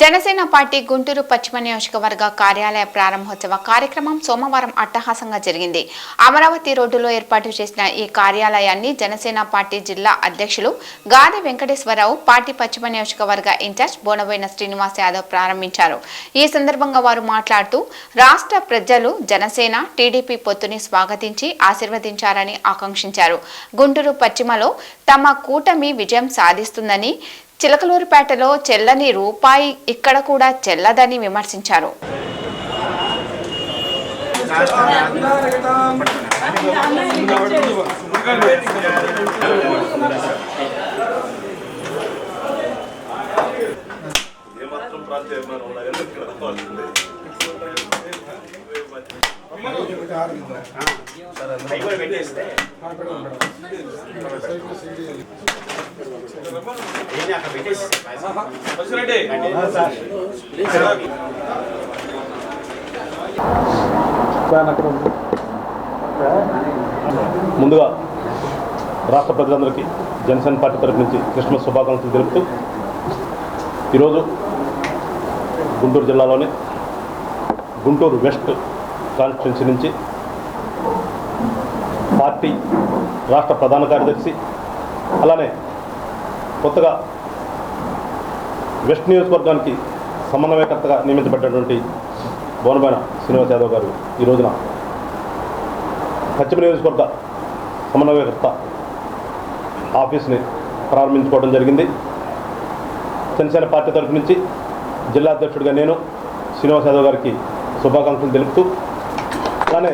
Janasena party Guntur పశ్చిమ నియోజకవర్గ కార్యాలయ ప్రారంభోత్సవ కార్యక్రమం సోమవారం అట్టహాసంగా జరిగింది. అమరావతి రోడ్డులో ఏర్పాటు చేసిన ఈ కార్యాలయాన్ని జనసేన పార్టీ జిల్లా అధ్యక్షులు గాది వెంకటేశ్వరరావు పార్టీ పశ్చిమ నియోజకవర్గ ఇన్ఛార్జ్ బోనబోయిన శ్రీనివాస్ యాదవ్ ప్రారంభించారు. ఈ సందర్భంగా వారు మాట్లాడుతూ రాష్ట్ర ప్రజలు జనసేన టీడీపీ పొత్తుని స్వాగతించి ఆశీర్వదించారని ఆకాంక్షించారు. గుంటూరు పశ్చిమలో తమ కూటమి విజయం సాధిస్తుందని చిలకలూరుపేటలో చెల్లని రూపాయి ఇక్కడ కూడా చెల్లదని విమర్శించారు. ముందుగా రాష్ట్ర ప్రజలందరికీ జనసేన పార్టీ తరఫు నుంచి క్రిస్మస్ శుభాకాంక్షలు తెలుపుతూ ఈరోజు గుంటూరు జిల్లాలోని గుంటూరు వెస్ట్ కాన్స్టిట్యున్సీ నుంచి పార్టీ రాష్ట్ర ప్రధాన కార్యదర్శి అలానే కొత్తగా వెస్ట్ నియోజకవర్గానికి సమన్వయకర్తగా నియమించబడ్డటువంటి బోనబాయన శ్రీనివాస్ యాదవ్ గారు ఈ రోజున పశ్చిమ నియోజకవర్గ సమన్వయకర్త ఆఫీస్ని ప్రారంభించుకోవడం జరిగింది. జనసేన పార్టీ తరఫు నుంచి జిల్లా అధ్యక్షుడిగా నేను శ్రీనివాస్ యాదవ్ గారికి శుభాకాంక్షలు తెలుపుతూ కానీ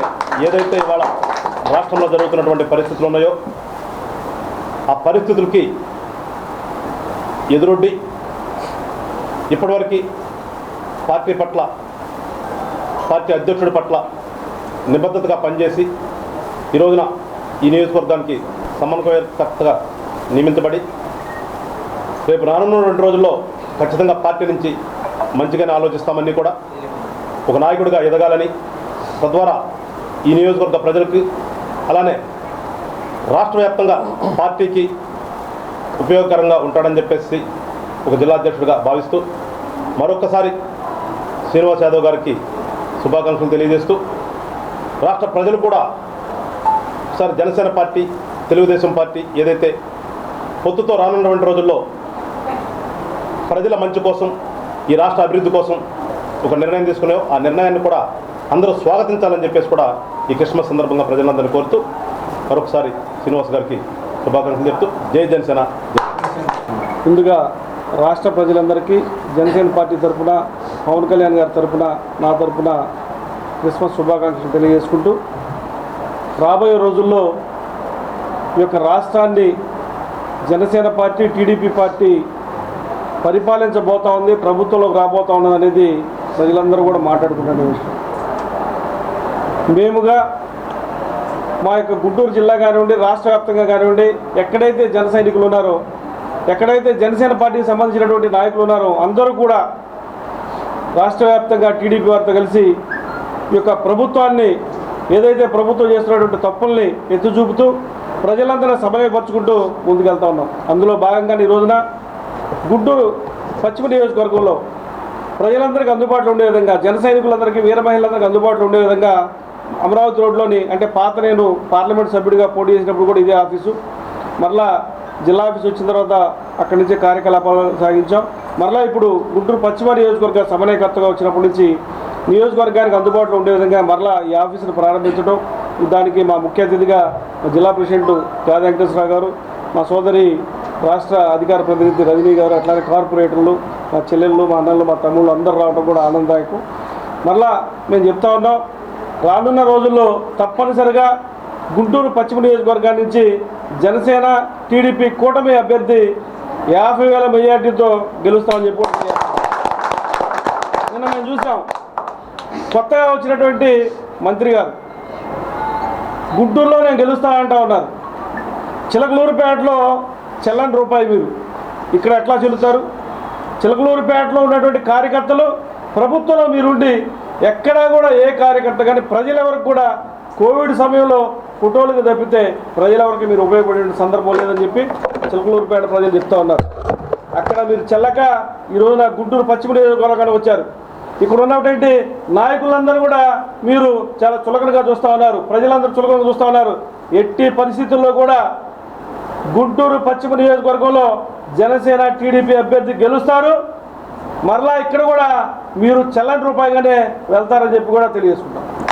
ఏదైతే ఇవాళ రాష్ట్రంలో జరుగుతున్నటువంటి పరిస్థితులు ఉన్నాయో ఆ పరిస్థితులకి ఎదురొడ్డి ఇప్పటివరకు పార్టీ పట్ల పార్టీ అధ్యక్షుడి పట్ల నిబద్ధతగా పనిచేసి ఈ రోజున ఈ నియోజకవర్గానికి సమన్వయకర్తగా నియమించబడి రేపు రానున్న రెండు రోజుల్లో ఖచ్చితంగా పార్టీ నుంచి మంచిగానే ఆలోచిస్తామని కూడా ఒక నాయకుడిగా ఎదగాలని తద్వారా ఈ నియోజకవర్గ ప్రజలకు అలానే రాష్ట్ర వ్యాప్తంగా పార్టీకి ఉపయోగకరంగా ఉంటాడని చెప్పేసి ఒక జిల్లా అధ్యక్షుడిగా భావిస్తూ మరొకసారి శ్రీనివాస్ యాదవ్ గారికి శుభాకాంక్షలు తెలియజేస్తూ రాష్ట్ర ప్రజలు కూడా ఒకసారి జనసేన పార్టీ తెలుగుదేశం పార్టీ ఏదైతే పొత్తుతో రానున్నటువంటి రోజుల్లో ప్రజల మంచి కోసం ఈ రాష్ట్ర అభివృద్ధి కోసం ఒక నిర్ణయం తీసుకున్నాయో ఆ నిర్ణయాన్ని కూడా అందరూ స్వాగతించాలని చెప్పేసి కూడా ఈ క్రిస్మస్ సందర్భంగా ప్రజలందరినీ కోరుతూ మరొకసారి శ్రీనివాస్ గారికి శుభాకాంక్షలు చెప్తూ జై జనసేన. ముందుగా రాష్ట్ర ప్రజలందరికీ జనసేన పార్టీ తరఫున పవన్ కళ్యాణ్ గారి తరఫున నా తరఫున క్రిస్మస్ శుభాకాంక్షలు తెలియజేసుకుంటూ రాబోయే రోజుల్లో ఈ యొక్క రాష్ట్రాన్ని జనసేన పార్టీ టీడీపీ పార్టీ పరిపాలించబోతా ఉంది ప్రభుత్వంలోకి రాబోతా ఉన్నది అనేది ప్రజలందరూ కూడా మాట్లాడుకుంటున్న విషయం. మేముగా మా యొక్క గుంటూరు జిల్లా కానివ్వండి రాష్ట్ర వ్యాప్తంగా కానివ్వండి ఎక్కడైతే జన సైనికులు ఉన్నారో ఎక్కడైతే జనసేన పార్టీకి సంబంధించినటువంటి నాయకులు ఉన్నారో అందరూ కూడా రాష్ట్ర వ్యాప్తంగా టీడీపీ వారితో కలిసి ఈ యొక్క ప్రభుత్వాన్ని ఏదైతే ప్రభుత్వం చేస్తున్నటువంటి తప్పుల్ని ఎత్తి చూపుతూ ప్రజలందరూ సమయపరుచుకుంటూ ముందుకెళ్తా ఉన్నాం. అందులో భాగంగానే ఈ రోజున గుంటూరు పశ్చిమ నియోజకవర్గంలో ప్రజలందరికీ అందుబాటులో ఉండే విధంగా జన సైనికులందరికీ వీర మహిళలందరికీ అందుబాటులో ఉండే విధంగా అమరావతి రోడ్లోని అంటే పాత నేను పార్లమెంట్ సభ్యుడిగా పోటీ చేసినప్పుడు కూడా ఇదే ఆఫీసు. మరలా జిల్లా ఆఫీస్ వచ్చిన తర్వాత అక్కడి నుంచే కార్యకలాపాలు సాగించాం. మరలా ఇప్పుడు గుంటూరు పశ్చిమ నియోజకవర్గ సమన్వయకర్తగా వచ్చినప్పటి నుంచి నియోజకవర్గానికి అందుబాటులో ఉండే విధంగా మరలా ఈ ఆఫీసును ప్రారంభించడం దానికి మా ముఖ్య అతిథిగా జిల్లా ప్రెసిడెంట్ గాది వెంకటేశ్వరరావు గారు మా సోదరి రాష్ట్ర అధికార ప్రతినిధి రజనీ గారు అట్లానే కార్పొరేటర్లు మా చెల్లెళ్ళు మా అన్నలు మా తమ్ముళ్ళు అందరూ రావడం కూడా ఆనందదాయకం. మరలా మేము చెప్తా ఉన్నాం రానున్న రోజుల్లో తప్పనిసరిగా గుంటూరు పశ్చిమ నియోజకవర్గం నుంచి జనసేన టీడీపీ కూటమి అభ్యర్థి యాభై వేల మెజార్టీతో గెలుస్తామని చెప్పి నిన్న మేము చూసాం. కొత్తగా వచ్చినటువంటి మంత్రి గారు గుంటూరులో నేను గెలుస్తానంటా ఉన్నారు. చిలకలూరుపేటలో చెల్లని రూపాయి మీరు ఇక్కడ ఎట్లా చెల్లుతారు? చిలకలూరుపేటలో ఉన్నటువంటి కార్యకర్తలు ప్రభుత్వంలో మీరుండి ఎక్కడా కూడా ఏ కార్యకర్త కానీ ప్రజలెవరికి కూడా కోవిడ్ సమయంలో ఫోటోలకు తప్పితే ప్రజలెవరికి మీరు ఉపయోగపడే సందర్భం లేదని చెప్పి చిలకలూరుపేట ప్రజలు చెప్తా ఉన్నారు. అక్కడ మీరు చెల్లక ఈ రోజున గుంటూరు పశ్చిమ నియోజకవర్గానికి వచ్చారు. ఇక్కడ ఉన్నటువంటి నాయకులందరూ కూడా మీరు చాలా చులకనగా చూస్తూ ఉన్నారు. ప్రజలందరూ చులకనగా చూస్తూ ఉన్నారు. ఎట్టి పరిస్థితుల్లో కూడా గుంటూరు పశ్చిమ నియోజకవర్గంలో జనసేన టీడీపీ అభ్యర్థి గెలుస్తారు. మరలా ఇక్కడ కూడా మీరు చల్లని రూపాయి కంటే వెళ్తారని చెప్పి కూడా తెలియజేసుకుంటాం.